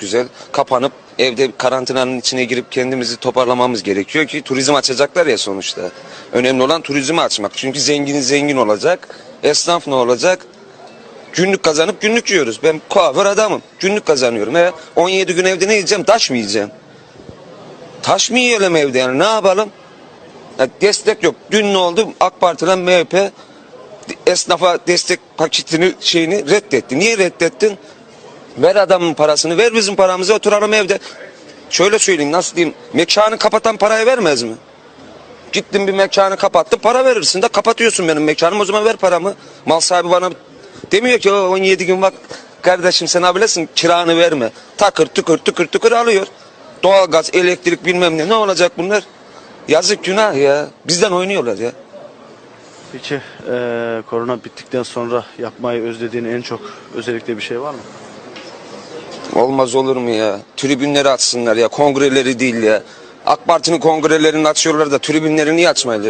güzel kapanıp evde karantinanın içine girip kendimizi toparlamamız gerekiyor ki turizm açacaklar ya sonuçta. Önemli olan turizmi açmak. Çünkü zenginin zengin olacak. Esnaf ne olacak? Günlük kazanıp günlük yiyoruz. Ben kuaför adamım. Günlük kazanıyorum. E, 17 gün evde ne yiyeceğim? Taş mı yiyeceğim? Taş mı yiyelim evde yani ne yapalım? Ya destek yok. Dün ne oldu? AK Parti'den MHP esnafa destek paketini şeyini reddetti. Niye reddettin? Ver adamın parasını, ver bizim paramızı oturalım evde. Şöyle söyleyeyim nasıl diyeyim? Mekanı kapatan parayı vermez mi? Gittin bir mekanı kapattı para verirsin de kapatıyorsun benim mekanım o zaman ver paramı. Mal sahibi bana demiyor ki "O 17 gün bak kardeşim sen abilesin kiranı verme. Takır tıkır tıkır tıkır alıyor. Doğalgaz, elektrik bilmem ne ne olacak bunlar? Yazık günah ya. Bizden oynuyorlar ya. Peki eee, korona bittikten sonra yapmayı özlediğin en çok özellikle bir şey var mı? Olmaz olur mu ya? Tribünleri açsınlar ya. Kongreleri değil ya. AK Parti'nin kongrelerini açıyorlar da tribünleri niye açmayacak?